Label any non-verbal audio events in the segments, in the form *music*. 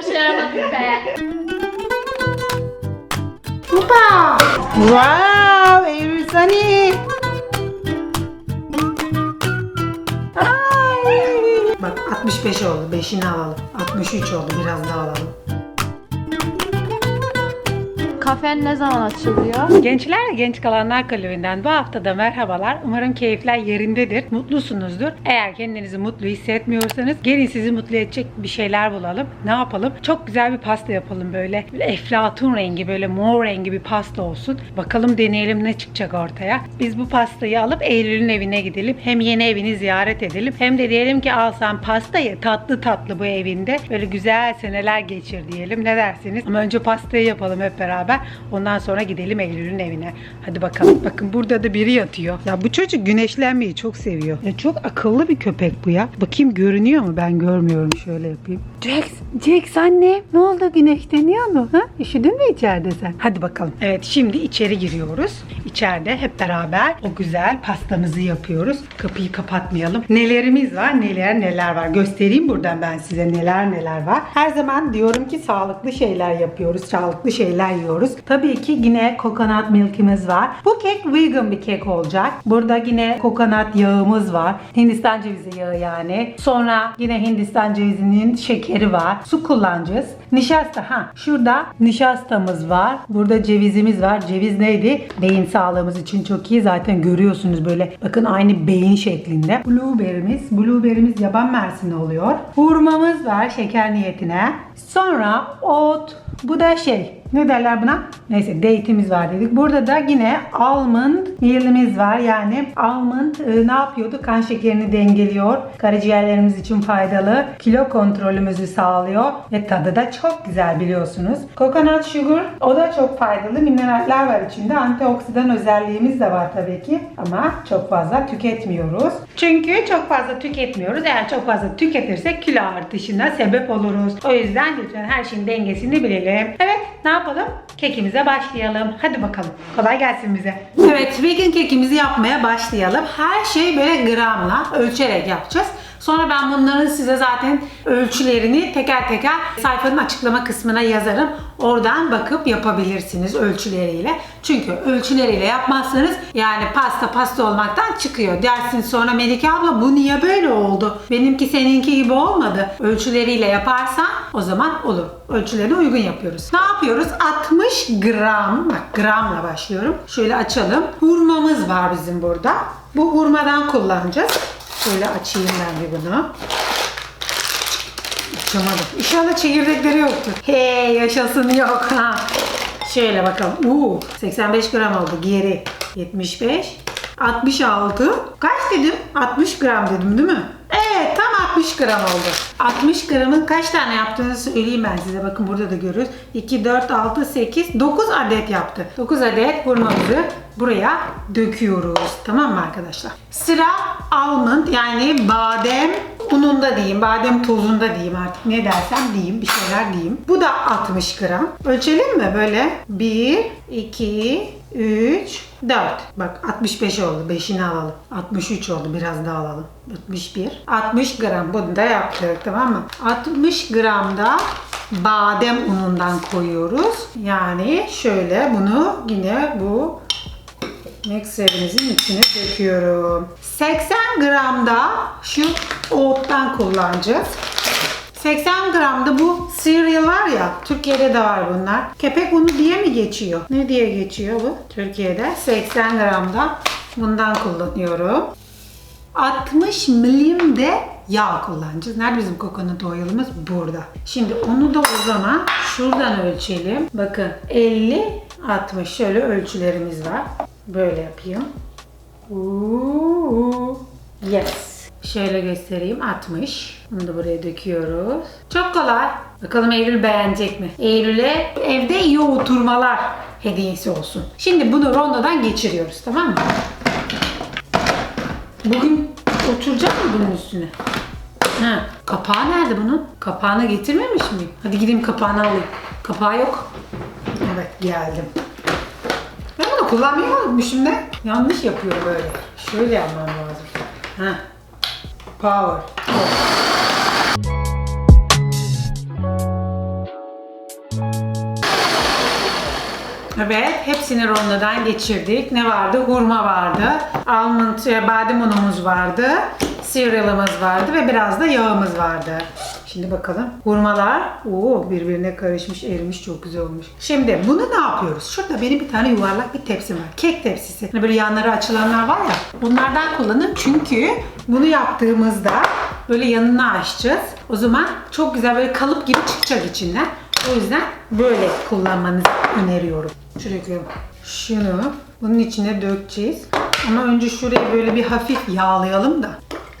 başaramadık be. Hoppa! Wow, Sani. Ay. Bak 65 oldu. 5'ini alalım. 63 oldu. Biraz daha alalım. Kafen ne zaman açılıyor? Gençler Genç Kalanlar Kulübü'nden bu haftada merhabalar. Umarım keyifler yerindedir. Mutlusunuzdur. Eğer kendinizi mutlu hissetmiyorsanız gelin sizi mutlu edecek bir şeyler bulalım. Ne yapalım? Çok güzel bir pasta yapalım böyle. böyle eflatun rengi böyle mor rengi bir pasta olsun. Bakalım deneyelim ne çıkacak ortaya. Biz bu pastayı alıp Eylül'ün evine gidelim. Hem yeni evini ziyaret edelim. Hem de diyelim ki al sen pastayı tatlı tatlı bu evinde. Böyle güzel seneler geçir diyelim. Ne dersiniz? Ama önce pastayı yapalım hep beraber. Ondan sonra gidelim Eylül'ün evine. Hadi bakalım. Bakın burada da biri yatıyor. Ya bu çocuk güneşlenmeyi çok seviyor. Ya çok akıllı bir köpek bu ya. Bakayım görünüyor mu? Ben görmüyorum. Şöyle yapayım. Jax, Jax anne ne oldu güneşleniyor mu? Ha? Üşüdün mü içeride sen? Hadi bakalım. Evet şimdi içeri giriyoruz. İçeride hep beraber o güzel pastamızı yapıyoruz. Kapıyı kapatmayalım. Nelerimiz var neler neler var. Göstereyim buradan ben size neler neler var. Her zaman diyorum ki sağlıklı şeyler yapıyoruz. Sağlıklı şeyler yiyoruz. Tabii ki yine kokonat milkimiz var. Bu kek vegan bir kek olacak. Burada yine kokonat yağımız var. Hindistan cevizi yağı yani. Sonra yine Hindistan cevizinin şekeri var. Su kullanacağız. Nişasta ha şurada nişastamız var. Burada cevizimiz var. Ceviz neydi? Beyin sağlığımız için çok iyi. Zaten görüyorsunuz böyle bakın aynı beyin şeklinde. Blueberry'miz. Blueberry'miz yaban mersini oluyor. Hurmamız var şeker niyetine. Sonra ot. Bu da şey ne derler buna? Neyse date'imiz var dedik. Burada da yine almond meal'imiz var. Yani almond e, ne yapıyordu? Kan şekerini dengeliyor. Karaciğerlerimiz için faydalı. Kilo kontrolümüzü sağlıyor. Ve tadı da çok güzel biliyorsunuz. Coconut sugar o da çok faydalı. Mineraller var içinde. Antioksidan özelliğimiz de var tabii ki. Ama çok fazla tüketmiyoruz. Çünkü çok fazla tüketmiyoruz. Eğer çok fazla tüketirsek kilo artışına sebep oluruz. O yüzden lütfen her şeyin dengesini bilelim. Evet ne yapalım? Kekimize başlayalım. Hadi bakalım. Kolay gelsin bize. Evet vegan kekimizi yapmaya başlayalım. Her şey böyle gramla ölçerek yapacağız. Sonra ben bunların size zaten ölçülerini teker teker sayfanın açıklama kısmına yazarım. Oradan bakıp yapabilirsiniz ölçüleriyle. Çünkü ölçüleriyle yapmazsanız yani pasta pasta olmaktan çıkıyor. Dersin sonra Melike abla bu niye böyle oldu? Benimki seninki gibi olmadı. Ölçüleriyle yaparsan o zaman olur. Ölçülerine uygun yapıyoruz. Ne yapıyoruz? 60 gram, bak gramla başlıyorum. Şöyle açalım. Hurmamız var bizim burada. Bu hurmadan kullanacağız. Şöyle açayım ben bir bunu. Açamadım. İnşallah çekirdekleri yoktur. Hey yaşasın yok ha. Şöyle bakalım. Uuu 85 gram oldu geri. 75. 66. Kaç dedim? 60 gram dedim değil mi? Evet tam 60 gram oldu. 60 gramın kaç tane yaptığını söyleyeyim ben size. Bakın burada da görüyoruz. 2, 4, 6, 8, 9 adet yaptı. 9 adet hurmamızı buraya döküyoruz. Tamam mı arkadaşlar? Sıra almond yani badem ununda diyeyim, badem tozunda diyeyim artık ne dersem diyeyim, bir şeyler diyeyim. Bu da 60 gram. Ölçelim mi böyle? 1, 2, 3, 4. Bak 65 oldu. 5'ini alalım. 63 oldu. Biraz daha alalım. 61. 60 gram. Bunu da yaptık tamam mı? 60 gram da badem unundan koyuyoruz. Yani şöyle bunu yine bu mikserimizin içine döküyorum. 80 gram da şu oat'tan kullanacağız. 80 gram da bu cereal var ya, Türkiye'de de var bunlar. Kepek unu diye mi geçiyor? Ne diye geçiyor bu? Türkiye'de 80 gram da bundan kullanıyorum. 60 milim de yağ kullanacağız. Nerede bizim kokonat oil'ımız? Burada. Şimdi onu da o zaman şuradan ölçelim. Bakın 50, 60 şöyle ölçülerimiz var. Böyle yapayım. Uuu. Yes. Şöyle göstereyim 60. Bunu da buraya döküyoruz. Çok kolay. Bakalım Eylül beğenecek mi? Eylül'e evde iyi oturmalar hediyesi olsun. Şimdi bunu rondodan geçiriyoruz tamam mı? Bugün oturacak mı bunun üstüne? Ha, kapağı nerede bunun? Kapağını getirmemiş miyim? Hadi gideyim kapağını alayım. Kapağı yok. Evet geldim kullanmıyor mu şimdi? Yanlış yapıyor böyle. Şöyle yapmam lazım. Ha. Power. Evet, hepsini rondodan geçirdik. Ne vardı? Hurma vardı. Almond, e, badem unumuz vardı. Cerealımız vardı ve biraz da yağımız vardı. Şimdi bakalım. Hurmalar oo, birbirine karışmış, erimiş. Çok güzel olmuş. Şimdi bunu ne yapıyoruz? Şurada benim bir tane yuvarlak bir tepsim var. Kek tepsisi. Hani böyle yanları açılanlar var ya. Bunlardan kullanın. Çünkü bunu yaptığımızda böyle yanına açacağız. O zaman çok güzel böyle kalıp gibi çıkacak içinden. O yüzden böyle kullanmanızı öneriyorum. Şuraya koyalım. Şunu bunun içine dökeceğiz. Ama önce şurayı böyle bir hafif yağlayalım da.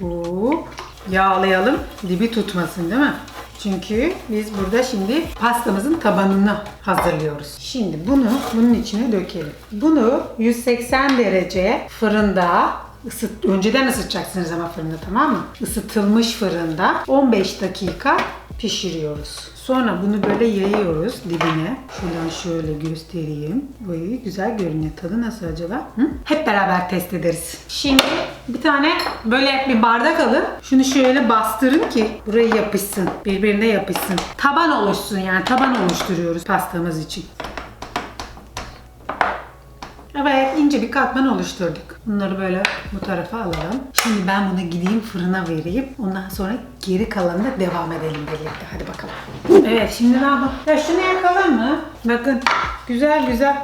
Hop, yağlayalım. Dibi tutmasın değil mi? Çünkü biz burada şimdi pastamızın tabanını hazırlıyoruz. Şimdi bunu bunun içine dökelim. Bunu 180 derece fırında ısıt, önceden ısıtacaksınız ama fırında tamam mı? Isıtılmış fırında 15 dakika pişiriyoruz. Sonra bunu böyle yayıyoruz dibine. Şuradan şöyle göstereyim. Böyle güzel görünüyor. Tadı nasıl acaba? Hı? Hep beraber test ederiz. Şimdi bir tane böyle bir bardak alın. Şunu şöyle bastırın ki buraya yapışsın. Birbirine yapışsın. Taban oluşsun yani. Taban oluşturuyoruz pastamız için. Evet ince bir katman oluşturduk. Bunları böyle bu tarafa alalım. Şimdi ben bunu gideyim fırına vereyim. Ondan sonra geri kalanına devam edelim birlikte. Hadi bakalım. Evet şimdi ne yapalım? Ya şunu yakalım mı? Bakın güzel güzel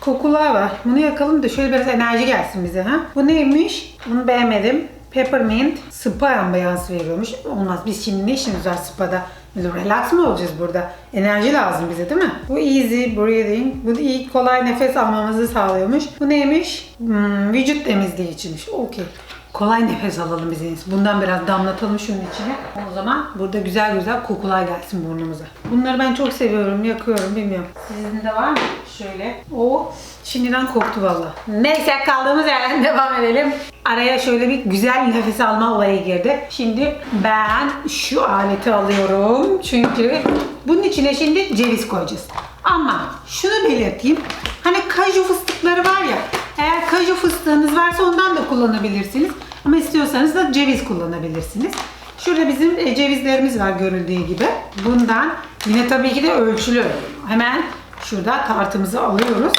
kokular var. Bunu yakalım da şöyle biraz enerji gelsin bize. ha. Bu neymiş? Bunu beğenmedim. Peppermint spa ambiyansı veriyormuş. Olmaz. Biz şimdi ne işimiz var spa'da? Relax mı olacağız burada? Enerji lazım bize değil mi? Bu easy breathing. Bu iyi kolay nefes almamızı sağlıyormuş. Bu neymiş? Hmm, vücut temizliği içinmiş. Okey. Kolay nefes alalım biz. Bundan biraz damlatalım şunun içine. O zaman burada güzel güzel kokular gelsin burnumuza. Bunları ben çok seviyorum, yakıyorum bilmiyorum. Sizin de var mı? Şöyle. O şimdiden koktu valla. Neyse kaldığımız yerden *laughs* devam edelim. Araya şöyle bir güzel nefes alma olayı girdi. Şimdi ben şu aleti alıyorum. Çünkü bunun içine şimdi ceviz koyacağız. Ama şunu belirteyim. Hani kaju fıstıkları var ya. Eğer kaju fıstığınız varsa ondan da kullanabilirsiniz. Ama istiyorsanız da ceviz kullanabilirsiniz. Şurada bizim e, cevizlerimiz var görüldüğü gibi. Bundan yine tabii ki de ölçülü. Hemen şurada tartımızı alıyoruz.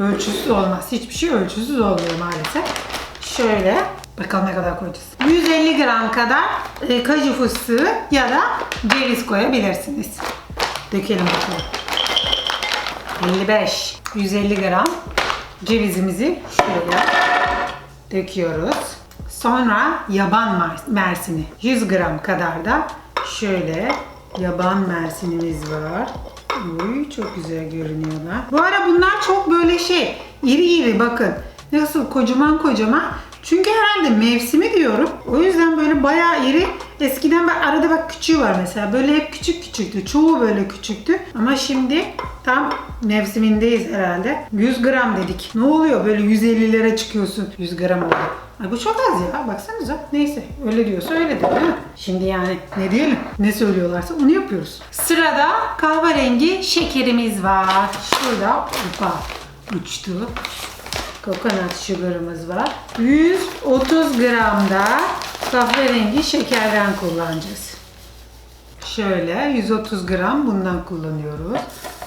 Ölçüsüz olmaz. Hiçbir şey ölçüsüz olmuyor maalesef. Şöyle bakalım ne kadar koyacağız. 150 gram kadar e, kaju fıstığı ya da ceviz koyabilirsiniz. Dökelim bakalım. 55 150 gram cevizimizi şöyle döküyoruz. Sonra yaban mer- mersini 100 gram kadar da şöyle yaban mersinimiz var. Uy çok güzel görünüyorlar. Bu ara bunlar çok böyle şey iri iri bakın. Nasıl kocaman kocaman. Çünkü herhalde mevsimi diyorum. O yüzden böyle bayağı iri. Eskiden bak arada bak küçüğü var mesela. Böyle hep küçük küçüktü. Çoğu böyle küçüktü. Ama şimdi tam mevsimindeyiz herhalde. 100 gram dedik. Ne oluyor böyle 150'lere çıkıyorsun. 100 gram oldu. Ay bu çok az ya. Baksanıza. Neyse. Öyle diyorsa öyledir değil mi? Şimdi yani ne diyelim? Ne söylüyorlarsa onu yapıyoruz. Sırada kahverengi şekerimiz var. Şurada upa uçtu. Kokonat sugar'ımız var. 130 gram da kahverengi şekerden kullanacağız. Şöyle 130 gram bundan kullanıyoruz.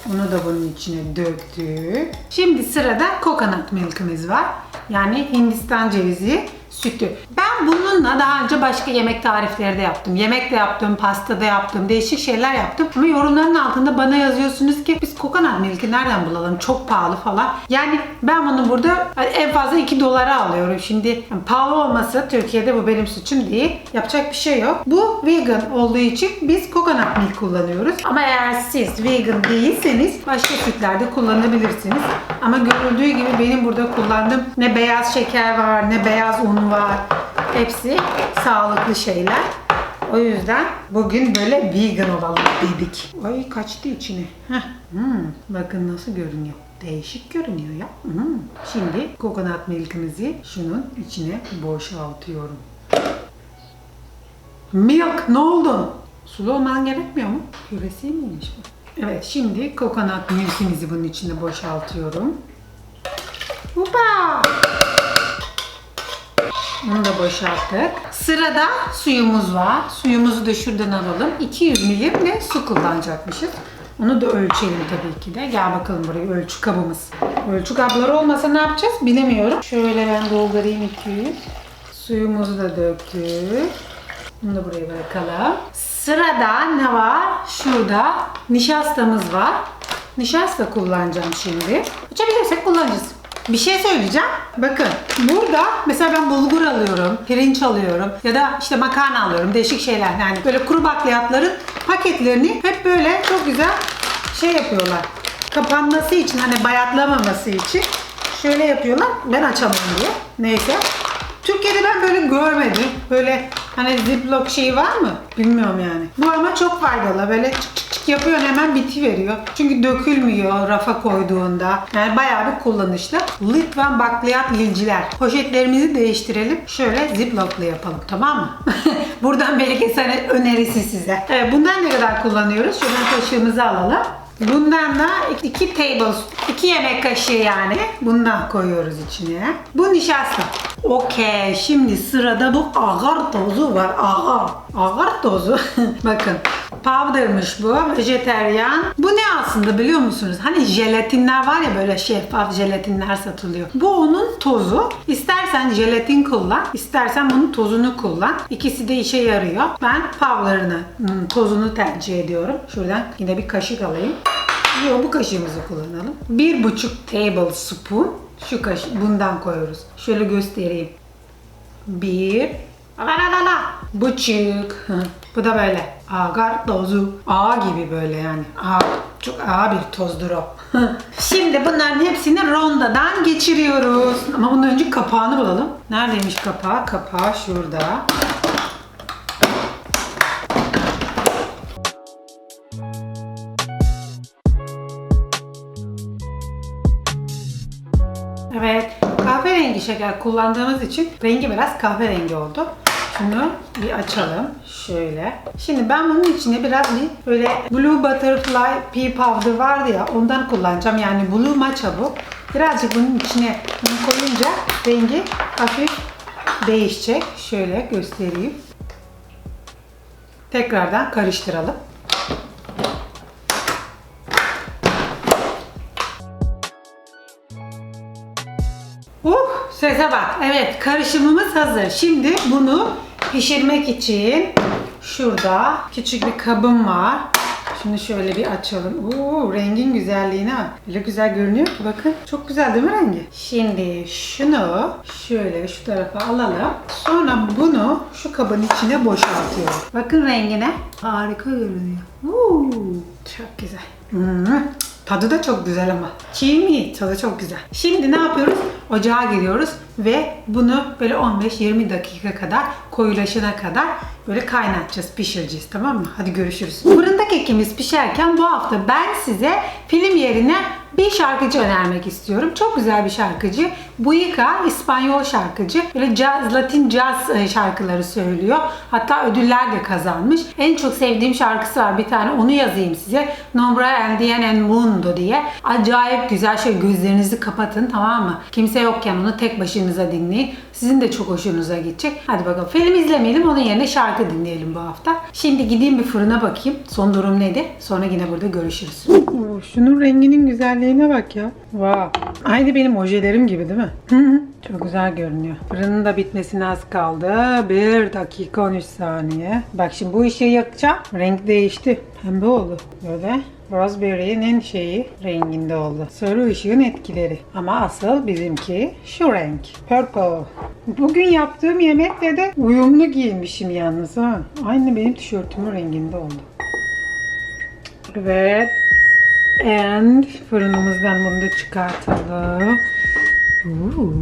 Onu da bunun içine döktük. Şimdi sırada kokonat milk'imiz var. Yani Hindistan cevizi sütü. Ben bununla daha önce başka yemek tarifleri de yaptım. Yemek de yaptım, pasta da yaptım, değişik şeyler yaptım. Ama yorumların altında bana yazıyorsunuz ki biz kokonat milk'i nereden bulalım? Çok pahalı falan. Yani ben bunu burada en fazla 2 dolara alıyorum. Şimdi yani pahalı olması Türkiye'de bu benim suçum değil. Yapacak bir şey yok. Bu vegan olduğu için biz kokonat milk kullanıyoruz. Ama eğer siz vegan değilseniz başka sütlerde kullanabilirsiniz. Ama görüldüğü gibi benim burada kullandığım ne beyaz şeker var, ne beyaz un var. Hepsi sağlıklı şeyler. O yüzden bugün böyle vegan olalım dedik. Ay kaçtı içine. Heh. Hmm, bakın nasıl görünüyor. Değişik görünüyor ya. Hmm. Şimdi kokonat milkimizi şunun içine boşaltıyorum. Milk ne oldu? Sulu olman gerekmiyor mu? Püresi miymiş bu? Evet şimdi kokonat milkimizi bunun içine boşaltıyorum. Hoppa! Bunu da boşalttık. Sırada suyumuz var. Suyumuzu da şuradan alalım. 200 milim de su kullanacakmışız. Onu da ölçelim tabii ki de. Gel bakalım buraya ölçü kabımız. Ölçü kapları olmasa ne yapacağız bilemiyorum. Şöyle ben doldurayım 200. Suyumuzu da döktük. Bunu da buraya bırakalım. Sırada ne var? Şurada nişastamız var. Nişasta kullanacağım şimdi. Açabilirsek kullanacağız. Bir şey söyleyeceğim. Bakın burada mesela ben bulgur alıyorum, pirinç alıyorum ya da işte makarna alıyorum. Değişik şeyler. Yani böyle kuru bakliyatların paketlerini hep böyle çok güzel şey yapıyorlar. Kapanması için hani bayatlamaması için şöyle yapıyorlar. Ben açamam diye. Neyse. Türkiye'de ben böyle görmedim. Böyle hani ziplock şeyi var mı? Bilmiyorum yani. Bu ama çok faydalı. Böyle çık çık çık yapıyor hemen biti veriyor. Çünkü dökülmüyor rafa koyduğunda. Yani bayağı bir kullanışlı. Lütfen bakliyat yilciler. Poşetlerimizi değiştirelim. Şöyle ziplock'la yapalım tamam mı? *laughs* Buradan belki sana önerisi size. Evet, bundan ne kadar kullanıyoruz? Şuradan kaşığımızı alalım. Bundan da 2 tables, 2 yemek kaşığı yani. Bundan koyuyoruz içine. Bu nişasta. Okey. Şimdi sırada bu agar tozu var. Agar. Agar tozu. *laughs* Bakın. Powder'mış bu. Vejeteryan. Bu ne aslında biliyor musunuz? Hani jelatinler var ya böyle şeffaf jelatinler satılıyor. Bu onun tozu. İstersen jelatin kullan, istersen bunun tozunu kullan. İkisi de işe yarıyor. Ben powder'ını, hmm, tozunu tercih ediyorum. Şuradan yine bir kaşık alayım. Yok bu kaşığımızı kullanalım. Bir buçuk tablespoon şu kaşık bundan koyuyoruz. Şöyle göstereyim. Bir la la la la buçuk. Bu da böyle agar tozu. Ağ gibi böyle yani. Ağ. Çok ağır bir tozdur o. Şimdi bunların hepsini rondadan geçiriyoruz. Ama bundan önce kapağını bulalım. Neredeymiş kapağı? Kapağı şurada. Kahverengi şeker kullandığımız için rengi biraz kahverengi oldu. Şunu bir açalım. Şöyle. Şimdi ben bunun içine biraz bir böyle Blue Butterfly Pea Powder vardı ya ondan kullanacağım. Yani Blue Matcha bu. Birazcık bunun içine bunu koyunca rengi hafif değişecek. Şöyle göstereyim. Tekrardan karıştıralım. Sese bak. Evet, karışımımız hazır. Şimdi bunu pişirmek için şurada küçük bir kabım var. Şimdi şöyle bir açalım. Oo, rengin güzelliğine bak. Öyle güzel görünüyor ki bakın. Çok güzel değil mi rengi? Şimdi şunu şöyle şu tarafa alalım. Sonra bunu şu kabın içine boşaltıyorum. Bakın rengine. Harika görünüyor. Oo, çok güzel. Hmm. Tadı da çok güzel ama. Çiğ mi? Tadı çok güzel. Şimdi ne yapıyoruz? Ocağa giriyoruz ve bunu böyle 15-20 dakika kadar koyulaşana kadar böyle kaynatacağız, pişireceğiz tamam mı? Hadi görüşürüz. Fırında kekimiz pişerken bu hafta ben size film yerine bir şarkıcı önermek istiyorum. Çok güzel bir şarkıcı. Buika İspanyol şarkıcı. Böyle caz, Latin caz e, şarkıları söylüyor. Hatta ödüller de kazanmış. En çok sevdiğim şarkısı var bir tane. Onu yazayım size. Nombra el dien en mundo diye. Acayip güzel. Şöyle gözlerinizi kapatın tamam mı? Kimse yokken onu tek başınıza dinleyin. Sizin de çok hoşunuza gidecek. Hadi bakalım. Film izlemeyelim. Onun yerine şarkı dinleyelim bu hafta. Şimdi gideyim bir fırına bakayım. Son durum nedir? Sonra yine burada görüşürüz. şunun renginin güzelliğine bak ya. Wow. Aynı benim ojelerim gibi değil mi? Çok güzel görünüyor. Fırının da bitmesine az kaldı. 1 dakika 13 saniye. Bak şimdi bu ışığı yakacağım. Renk değişti. Pembe oldu. Böyle raspberry'nin şeyi renginde oldu. Sarı ışığın etkileri. Ama asıl bizimki şu renk. Purple. Bugün yaptığım yemekle de uyumlu giyinmişim yalnız ha. Aynı benim tişörtümün renginde oldu. Evet. And fırınımızdan bunu da çıkartalım. Oo.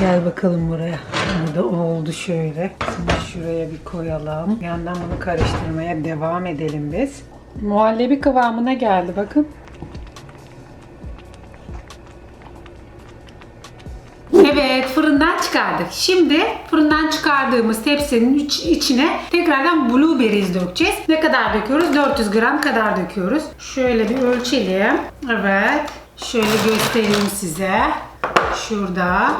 Gel bakalım buraya. Burada oldu şöyle. Şimdi şuraya bir koyalım. Bir yandan bunu karıştırmaya devam edelim biz. Muhallebi kıvamına geldi bakın. Çıkardık. Şimdi fırından çıkardığımız tepsinin iç- içine tekrardan blueberries dökeceğiz. Ne kadar döküyoruz? 400 gram kadar döküyoruz. Şöyle bir ölçelim. Evet. Şöyle göstereyim size. Şurada.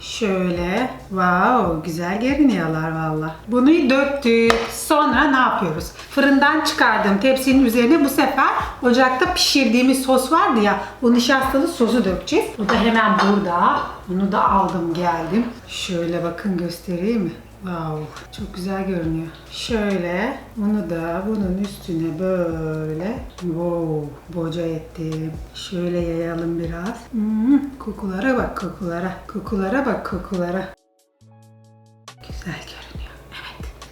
Şöyle. Wow, güzel görünüyorlar valla. Bunu döktük. Sonra ne yapıyoruz? Fırından çıkardığım tepsinin üzerine bu sefer ocakta pişirdiğimiz sos vardı ya. O nişastalı sosu dökeceğiz. O da hemen burada. Bunu da aldım geldim. Şöyle bakın göstereyim mi? Wow, çok güzel görünüyor. Şöyle bunu da bunun üstüne böyle wow, boca ettim. Şöyle yayalım biraz. Hmm, kokulara bak kokulara. Kokulara bak kokulara. Güzel görünüyor.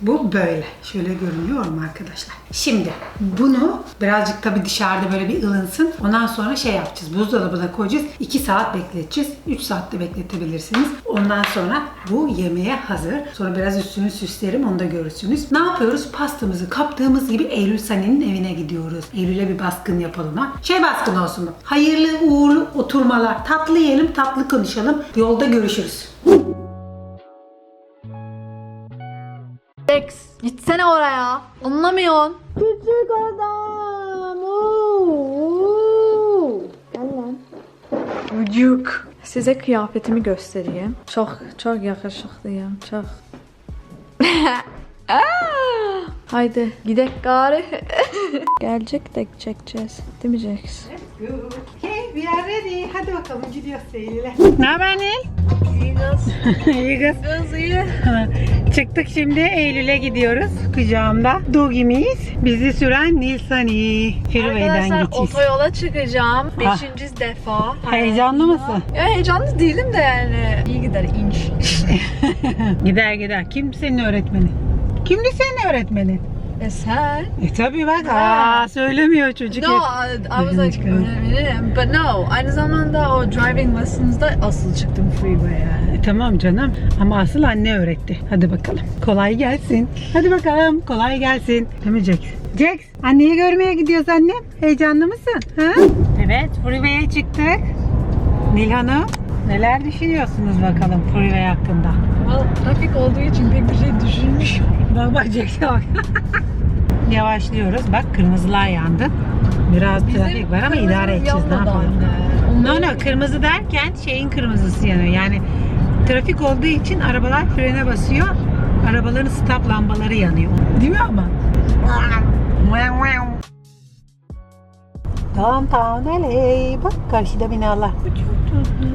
Bu böyle. Şöyle görünüyor mu arkadaşlar? Şimdi bunu birazcık tabii dışarıda böyle bir ılınsın. Ondan sonra şey yapacağız. Buzdolabına koyacağız. 2 saat bekleteceğiz. 3 saatte bekletebilirsiniz. Ondan sonra bu yemeğe hazır. Sonra biraz üstünü süslerim. Onu da görürsünüz. Ne yapıyoruz? Pastamızı kaptığımız gibi Eylül Sani'nin evine gidiyoruz. Eylül'e bir baskın yapalım ha. Şey baskın olsun bu. Hayırlı uğurlu oturmalar. Tatlı yiyelim, tatlı konuşalım. Yolda görüşürüz. Dex gitsene oraya. Anlamıyorsun. Küçük adam. Gel lan. Çocuk. Size kıyafetimi göstereyim. Çok çok yakışıklıyım. Çok. Aa! *laughs* Haydi gidek gari. *laughs* Gelecek de çekeceğiz. Değil mi Jax? Okay, we are ready. Hadi bakalım gidiyoruz Eylül'e. Ne haber Nil? *laughs* İyi kız. İyi kız. Kız iyi. *laughs* Çıktık şimdi Eylül'e gidiyoruz. Kucağımda Dogimiz. Bizi süren Nilsani. Arkadaşlar gideceğiz. otoyola çıkacağım. Beşinci defa. Heyecanlı mısın? Ya heyecanlı değilim de yani. İyi gider inç. *laughs* Gider gider. Kim senin öğretmenin? Kimdi senin öğretmenin? E sen? E tabi bak. Ha. Aa, söylemiyor çocuk. No, I, I was like öğretmenim. But no, aynı zamanda o driving lessons'da asıl çıktım freeway'e. E, tamam canım ama asıl anne öğretti. Hadi bakalım. Kolay gelsin. Hadi bakalım. Kolay gelsin. Değil mi Jax? Jax, anneyi görmeye gidiyoruz annem. Heyecanlı mısın? Ha? Evet, freeway'e çıktık. Nil Hanım, neler düşünüyorsunuz bakalım freeway hakkında? Well, trafik olduğu için pek bir şey düşünmüşüm. Bak bak bak. Yavaşlıyoruz. Bak kırmızılar yandı. Biraz trafik var ama idare edeceğiz. Ne yapalım? No no kırmızı derken şeyin kırmızısı yanıyor. Yani trafik olduğu için arabalar frene basıyor. Arabaların stop lambaları yanıyor. Değil mi ama? Downtown LA. Bak karşıda binalar. Bu çok tatlı.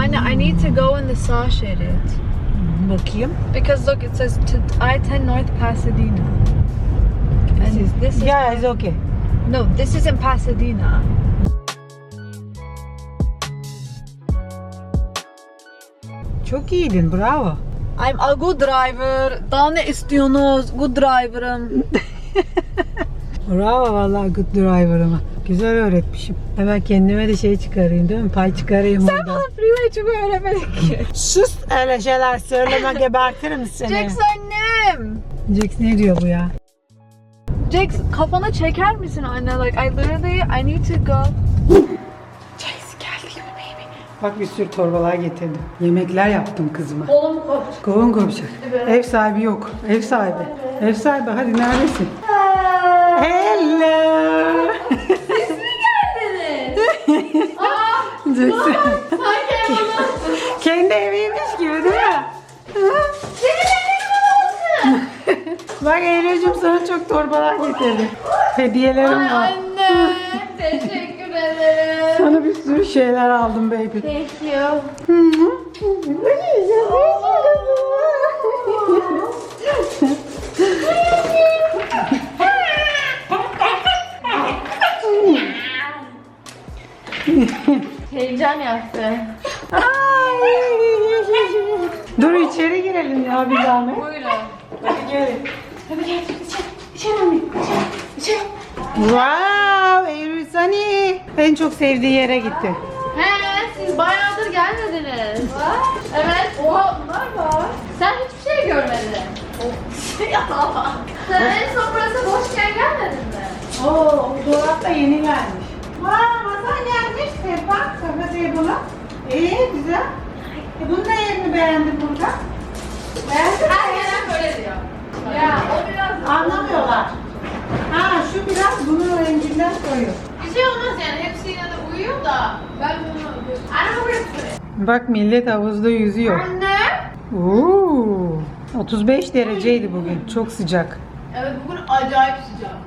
Anne, I need to go in the sağ şerit. Bakayım. Because look, it says to I-10 North Pasadena. And this is Yeah, it's okay. no, this is in Pasadena. Çok iyiydin. Bravo. I'm a good driver. Daha ne istiyorsunuz? Good driver'ım. *laughs* Bravo vallahi good driver ama. Güzel öğretmişim. Hemen kendime de şey çıkarayım değil mi? Pay çıkarayım Sen oradan. bana freeway çok öğrenemedin ki. *laughs* Sus öyle şeyler söyleme gebertirim seni. Jax annem. Jax ne diyor bu ya? Jax kafana çeker misin anne? Like I literally I need to go. Jax geldik mi baby? Bak bir sürü torbalar getirdim. Yemekler yaptım kızıma. Kolum koptu. Kovun kopacak. Ev sahibi yok. Ev sahibi. Ev sahibi hadi neredesin? Hello. Jackson. *laughs* Kendi eviymiş gibi değil mi? Bak Eylül'cüm sana çok torbalar getirdim. Hediyelerim var. Anne teşekkür ederim. Sana bir sürü şeyler aldım baby. Thank you. Hı hı. Heyecan yaptı. Ay. Dur içeri girelim ya bir zahmet. Buyurun. Hadi gelin. Hadi gel içeri. İçeri anne. İçeri. İçeri. Wow, Eylül Sani. En çok sevdiği yere gitti. He siz bayağıdır gelmediniz. Evet. Oha bunlar var. Sen hiçbir şey görmedin. *laughs* Sen en son burası boşken gelmedin mi? Oo, bu dolap da yeni gelmiş. Wow, masan gelmiş. Sehpa, sehpa table. İyi, güzel. E, bunun da yerini beğendim burada. Beğendin mi? böyle diyor. Ya o biraz Anlamıyorlar. Ha, şu biraz bunun renginden koyu. bir şey olmaz yani hepsi yine de uyuyor da ben bunu put it. Bak millet havuzda yüzüyor. Anne. Oo, 35 dereceydi bugün. Çok sıcak. Evet bugün acayip sıcaktı.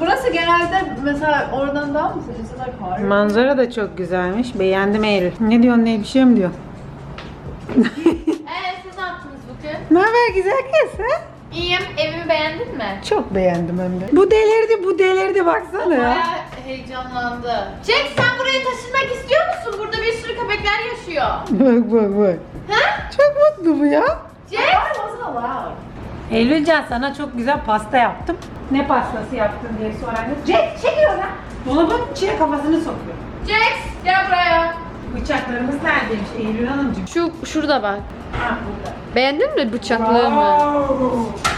Burası genelde mesela oradan daha mı sıcak? Sıcak kar. Manzara da çok güzelmiş. Beğendim Eylül. Ne diyorsun ne bir şey mi diyor? *laughs* Eee siz ne yaptınız bugün? Ne haber güzel kız ha? İyiyim. Evimi beğendin mi? Çok beğendim hem de. Bu delirdi bu delirdi baksana ya. Bayağı heyecanlandı. Jack sen buraya taşınmak istiyor musun? Burada bir sürü köpekler yaşıyor. Bak bak bak. Ha? Çok mutlu bu ya. Jack? I wasn't allowed. Eylülcan sana çok güzel pasta yaptım. Ne pastası yaptın diye sorardı. Jack çekiyor lan. Dolabın içine kafasını sokuyor. Jax gel buraya. Bıçaklarımız neredeymiş Eylül Hanımcığım? Şu şurada bak. Ha burada. Beğendin mi bıçaklığımı? Wow.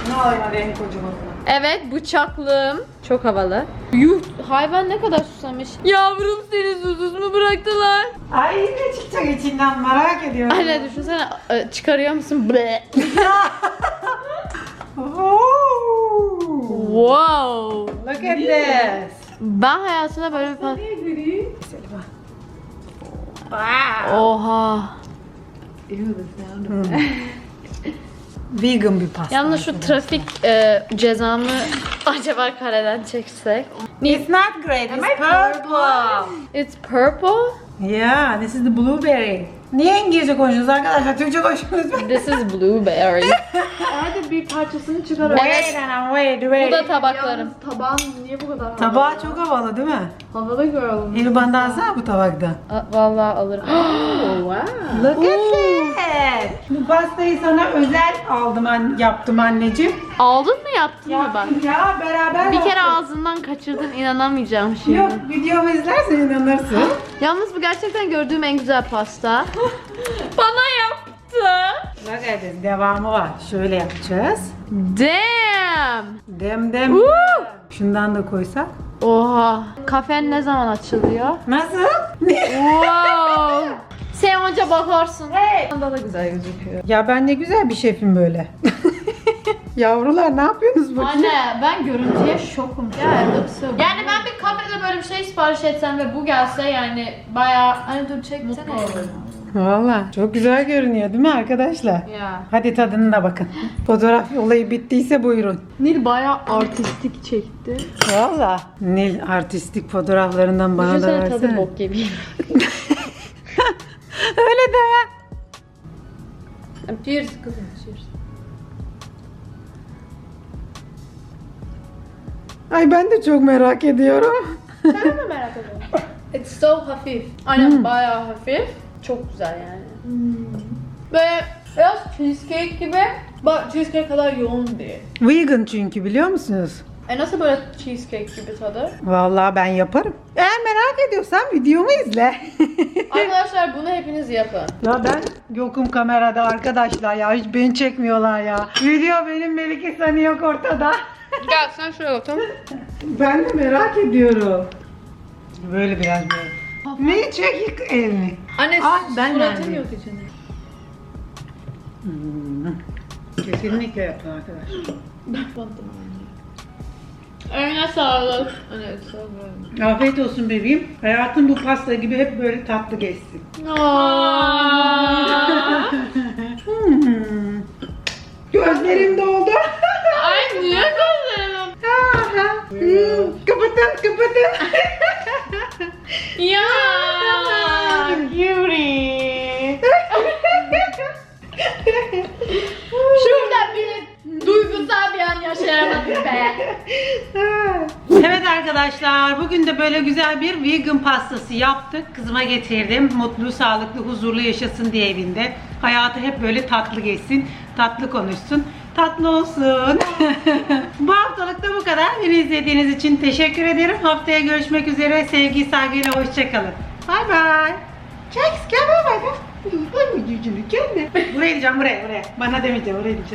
Ne alayım hadi en kocamanını. Evet bıçaklığım. Çok havalı. Yuh hayvan ne kadar susamış. Yavrum seni susuz mu bıraktılar? Ay ne çıkacak içinden merak ediyorum. Anne düşünsene e, çıkarıyor musun? Ble. *laughs* Wow. Look at this. Ben hayatımda böyle bir pasta... Selma. Oha. *laughs* Vegan bir pasta. Yalnız şu trafik e, cezamı *laughs* acaba kareden çeksek? It's not great, it's purple. It's purple. Yeah, this is the blueberry. Niye İngilizce konuşuyorsunuz arkadaşlar? Türkçe konuşuyorsunuz. This is blueberry. *laughs* Hadi bir parçasını çıkaralım. Wait and wait, wait. Bu da tabaklarım. Yalnız tabağın niye bu kadar Tabağı çok havalı değil mi? havalı görelim? Elif bana alsana bu tabakta. A- Vallahi alırım. *gasps* wow. Look at this. Bu pastayı sana özel aldım, an- yaptım anneciğim. Aldın mı yaptın mı bak? Ya beraber Bir kere yaptık. ağzından kaçırdın inanamayacağım şimdi. Yok videomu izlersen inanırsın. *gasps* Yalnız bu gerçekten gördüğüm en güzel pasta. *laughs* Bana yaptı. Bak hadi devamı var. Şöyle yapacağız. Damn. Dem dem. Woo! Şundan da koysak. Oha. Kafen ne zaman açılıyor? Nasıl? Ne? *laughs* wow. Sen önce bakarsın. Bunda da güzel gözüküyor. Ya ben ne güzel bir şefim böyle. *laughs* Yavrular ne yapıyorsunuz bakayım? Anne ben görüntüye şokum. Yani ben bir kafede böyle bir şey sipariş etsem ve bu gelse yani bayağı Anne dur çeksene. mutlu olurum. Valla çok güzel görünüyor değil mi arkadaşlar? Ya. Hadi tadını da bakın. Fotoğraf olayı bittiyse buyurun. Nil bayağı artistik çekti. Valla. Nil artistik fotoğraflarından bana da Düşünsene versene. tadı bok gibi. *laughs* *laughs* Öyle deme. Cheers kızım cheers. Ay ben de çok merak ediyorum. *laughs* Sen mi merak ediyorsun? It's so hafif. Aynen bayağı hafif. Çok güzel yani. Böyle biraz cheesecake gibi. Bak cheesecake kadar yoğun değil. Vegan çünkü biliyor musunuz? E nasıl böyle cheesecake gibi tadı? Vallahi ben yaparım. Eğer merak ediyorsan videomu izle. *laughs* Arkadaşlar bunu hepiniz yapın. ya ben yokum kamerada arkadaşlar ya hiç beni çekmiyorlar ya. Video benim Melike Sani yok ortada. Gel sen şuraya otur. *laughs* Ben de merak ediyorum. Böyle biraz böyle. Ne çek elini. Anne Ay, ben suratın neredeyim? yok içinde. Hmm. Kesinlikle yapın arkadaşlar. Eline sağlık. İt's so good. Afiyet olsun bebeğim. Hayatın bu pasta gibi hep böyle tatlı geçsin. Hmm. *laughs* Gözlerim doldu. *laughs* Ay niye gözlerim? Hmm, kapatın kapatın. Ya. Cutie. *laughs* Şurada bir duygusal bir an yaşayamadık be. Arkadaşlar bugün de böyle güzel bir vegan pastası yaptık. Kızıma getirdim. Mutlu, sağlıklı, huzurlu yaşasın diye evinde. Hayatı hep böyle tatlı geçsin, tatlı konuşsun, tatlı olsun. bu haftalık da bu kadar. Beni izlediğiniz için teşekkür ederim. Haftaya görüşmek üzere. Sevgi, saygıyla hoşçakalın. Bay bay. Çek, gel bay bay. Buraya gideceğim buraya buraya. Bana demeyeceğim oraya gideceğim.